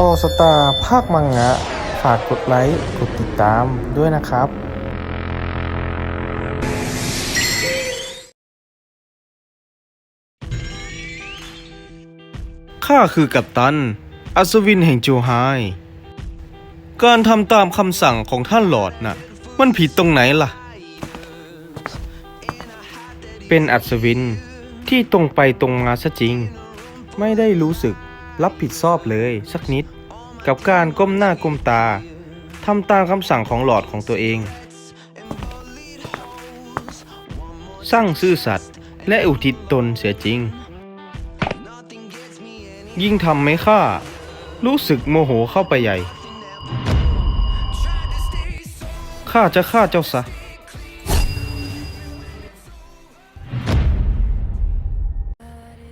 ออสตาภาคมังงะ ฝากกดไลค์ กดติดตามด้วยนะครับข้าคือกัปตัน อัศวินแห่งโจไฮการทำตามคำสั่งของท่านหลอดน่ะ มันผิดตรงไหนล่ะ เป็นอัศวินที่ตรงไปตรงมาซะจริง ไม่ได้รู้สึก รับผิดชอบเลยสักนิด กับการก้มหน้าก้มตาทำตามคำสั่งของหลอดของตัวเอง สร้างซื่อสัตย์และอุทิศตนเสียจริง ยิ่งทำไม่ค่า รู้สึกโมโหเข้าไปใหญ่ข้าจะฆ่าเจ้าซะ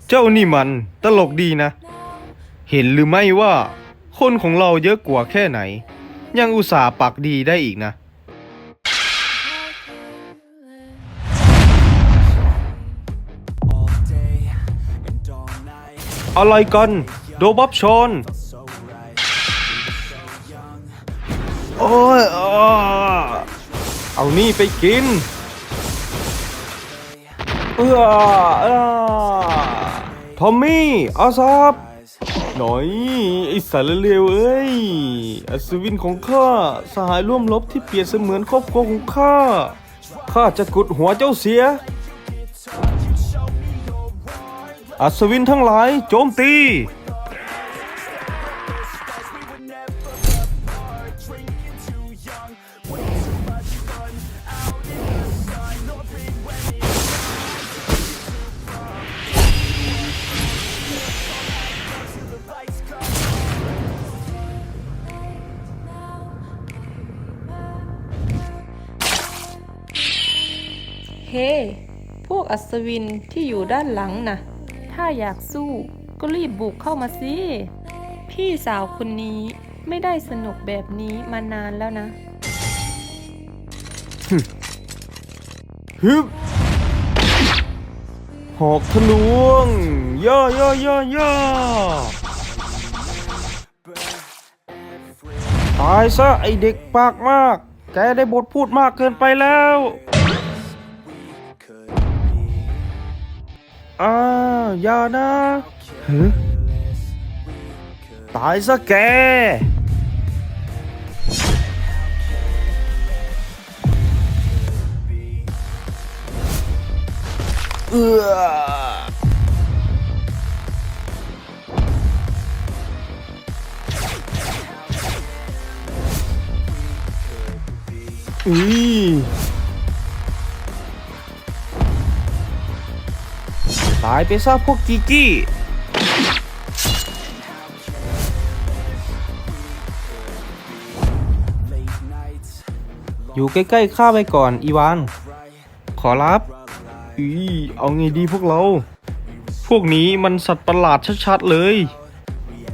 เจ้านี่มันตลกดีนะ เห็นหรือไม่ว่า คนของเราเยอะกว่าแค่ไหน ยังอุตส่าห์ปักดีได้อีกนะ อะไรกัน โดบับชอนโอ้ยอ้าเอานี่ไปกิน เออเออทอมมี่อาซาบ หน่อยไอสารเลวเอ้ยอัศวินของข้าสหายร่วมรบที่เปรียบเสมือนครอบครัวของข้าข้าจะกุดหัวเจ้าเสีย อัศวินทั้งหลายโจมตี พวกอัศวินที่อยู่ด้านหลังน่ะ ถ้าอยากสู้ก็รีบบุกเข้ามาสิ พี่สาวคนนี้ไม่ได้สนุกแบบนี้มานานแล้วนะฮึบหอกทะลวง ย่อย่อย่อย่อตายซะไอเด็กปากมาก แกได้บทพูดมากเกินไปแล้ว อ่าอย่านะฮึตา ตายไปซะพวกกิกกี้อยู่ใกล้ๆข้าไปก่อน อีวาน ขอรับ อีเอาไงดีพวกเรา พวกนี้มันสัตว์ประหลาดชัดๆเลย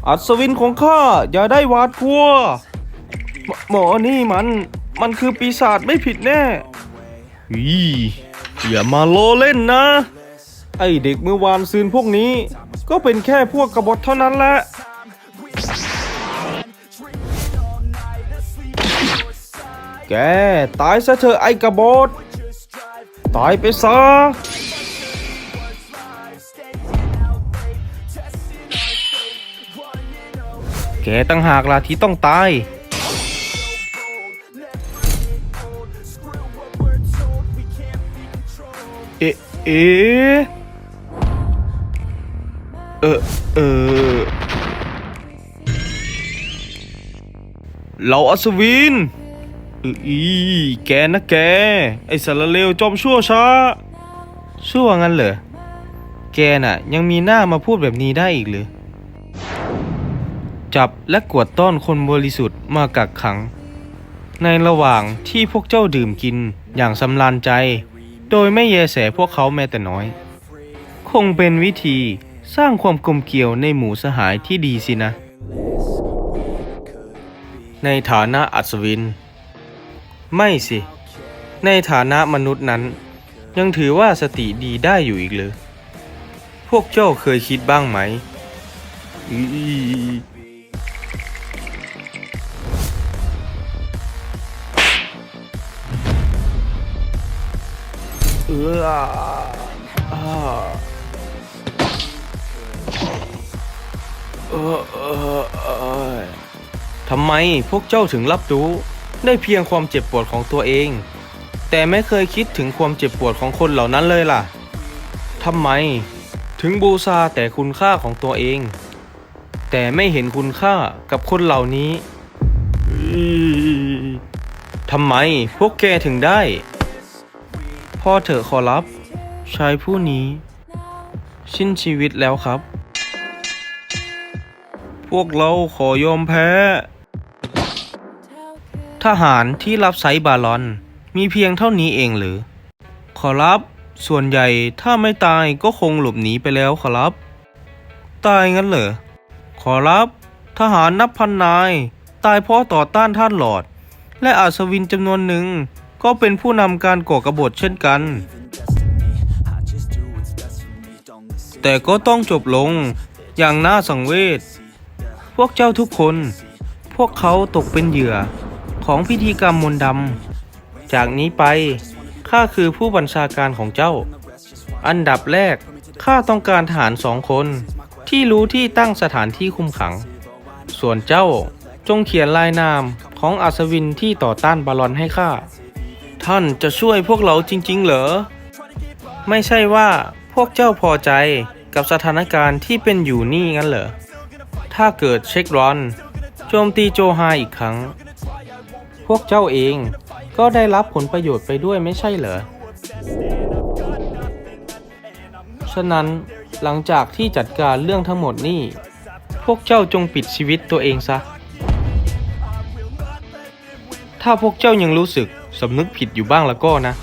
อัศวินของข้าอย่าได้หวาดกลัว หมหมอนี่มัน มันคือปีศาจไม่ผิดแน่อีอย่ามาโลเล่นนะ ไอเด็กเมื่อวานซืนพวกนี้ ก็เป็นแค่พวกกบฏเท่านั้นแหละ แก ตายซะเถอะไอกระบฏตายไปซะแกตั้งหากล่ะที่ต้องตาย เอะเอะ เออ เออ เราอัศวินอีแกนะแก ไอสารเลวจอมชั่วช้า ชั่วงั้นเหรอ แกน่ะ ยังมีหน้ามาพูดแบบนี้ได้อีกหรือ จับและกวดต้อนคนบริสุทธิ์มากักขัง ในระหว่างที่พวกเจ้าดื่มกินอย่างสำราญใจ โดยไม่แยแสพวกเขาแม้แต่น้อย คงเป็นวิธี สร้างความกลมเกี่ยวในหมู่สหายที่ดีสินะ ในฐานะอัศวิน ไม่สิ ในฐานะมนุษย์นั้น ยังถือว่าสติดีได้อยู่อีกเลย พวกเจ้าเคยคิดบ้างไหม เออ เออเออเออทำไมพวกเจ้าถึงรับรู้ ได้เพียงความเจ็บปวดของตัวเอง แต่ไม่เคยคิดถึงความเจ็บปวดของคนเหล่านั้นเลยล่ะทำไม ถึงบูชาแต่คุณค่าของตัวเอง แต่ไม่เห็นคุณค่ากับคนเหล่านี้ทำไมพวกแกถึงได้ พ่อเถอะขอรับชายผู้นี้ สิ้นชีวิตแล้วครับ พวกเราขอยอมแพ้ ทหารที่รับไซบาลอน มีเพียงเท่านี้เองหรือ ขอรับ ส่วนใหญ่ถ้าไม่ตายก็คงหลบหนีไปแล้วขอรับ ตายงั้นเหรอ ขอรับ ทหารนับพันนาย ตายเพราะต่อต้านท่านหลอด และอาศวินจำนวนหนึ่งก็เป็นผู้นำการก่อกบฏเช่นกัน แต่ก็ต้องจบลงอย่างน่าสังเวช วกเจ้าทุกคน พวกเขาตกเป็นเหยื่อของพิธีกรรมมนต์ดำ จากนี้ไปข้าคือผู้บัญชาการของเจ้า อันดับแรกข้าต้องการทหารสองคน ที่รู้ที่ตั้งสถานที่คุมขัง ส่วนเจ้าจงเขียนลายนามของอัศวินที่ต่อต้านบาลอนให้ข้า ท่านจะช่วยพวกเราจริง ๆ เหรอ ไม่ใช่ว่าพวกเจ้าพอใจกับสถานการณ์ที่เป็นอยู่นี่งั้นเหรอ ถ้าเกิดเช็ครอน โจมตีโจฮาอีกครั้ง พวกเจ้าเองก็ได้รับผลประโยชน์ไปด้วยไม่ใช่เหรอ ฉะนั้นหลังจากที่จัดการเรื่องทั้งหมดนี่ พวกเจ้าจงปิดชีวิตตัวเองซะ ถ้าพวกเจ้ายังรู้สึกสำนึกผิดอยู่บ้างแล้วก็นะ